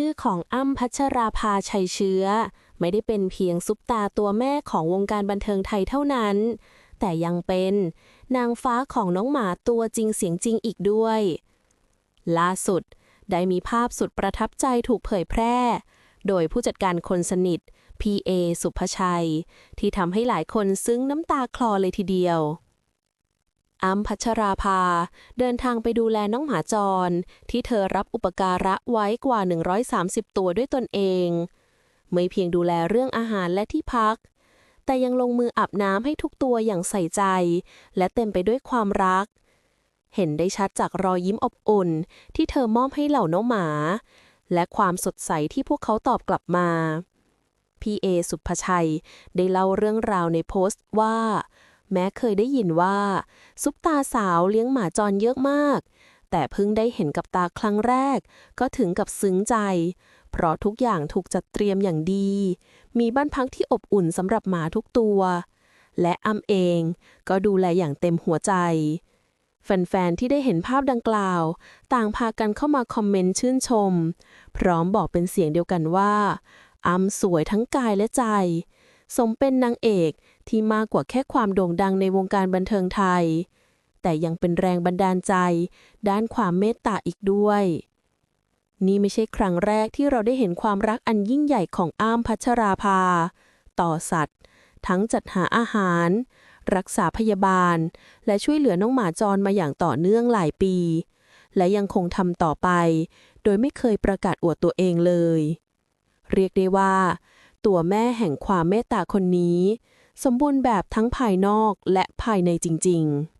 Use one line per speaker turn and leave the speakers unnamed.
ชื่อของอ้ำพัชราภาชัยเชื้อ ไม่ได้เป็นเพียงซุปตาตัวแม่ของวงการบันเทิงไทยเท่านั้น แต่ยังเป็นนางฟ้าของน้องหมาตัวจริงเสียงจริงอีกด้วย ล่าสุดได้มีภาพสุดประทับใจถูกเผยแพร่ โดยผู้จัดการคนสนิท P.A. สุภชัย ที่ทำให้หลายคนซึ้งน้ำตาคลอเลยทีเดียว อ้ำพัชราภา เดินทางไปดูแลน้องหมาจร ที่เธอรับอุปการะไว้กว่า 130 ตัวด้วยตนเอง ไม่เพียงดูแลเรื่องอาหารและที่พัก แต่ยังลงมืออาบน้ำให้ทุกตัวอย่างใส่ใจ และเต็มไปด้วยความรัก เห็นได้ชัดจากรอยยิ้มอบอุ่น ที่เธอมอบให้เหล่าน้องหมา และความสดใสที่พวกเขาตอบกลับมาพี่เอสุภชัย ได้เล่าเรื่องราวในโพสต์ว่า แม้เคยได้ยินว่า ซุปตาสาวเลี้ยงหมาจรเยอะมาก แต่เพิ่งได้เห็นกับตาครั้งแรก ก็ถึงกับซึ้งใจ เพราะทุกอย่างถูกจัดเตรียมอย่างดี มีบ้านพักที่อบอุ่นสำหรับหมาทุกตัว และอ้ำเองก็ดูแลอย่างเต็มหัวใจ แฟนๆ ที่ได้เห็นภาพดังกล่าว ต่างพากันเข้ามาคอมเมนต์ชื่นชม พร้อมบอกเป็นเสียงเดียวกันว่าอ้ำสวยทั้งกายและใจสมเป็นนางเอก ที่มากกว่าแค่ความโด่งดังในวงการบันเทิงไทย แต่ยังเป็นแรงบันดาลใจ ด้านความเมตตาอีกด้วย นี่ไม่ใช่ครั้งแรกที่เราได้เห็นความรักอันยิ่งใหญ่ของอ้ามพัชราภา ต่อสัตว์ ทั้งจัดหาอาหาร รักษาพยาบาล และช่วยเหลือน้องหมาจรมาอย่างต่อเนื่องหลายปี และยังคงทำต่อไป โดยไม่เคยประกาศอวดตัวเองเลย เรียกได้ว่า ตัวแม่แห่งความเมตตาคนนี้ สมบูรณ์แบบทั้งภายนอกและภายในจริง ๆ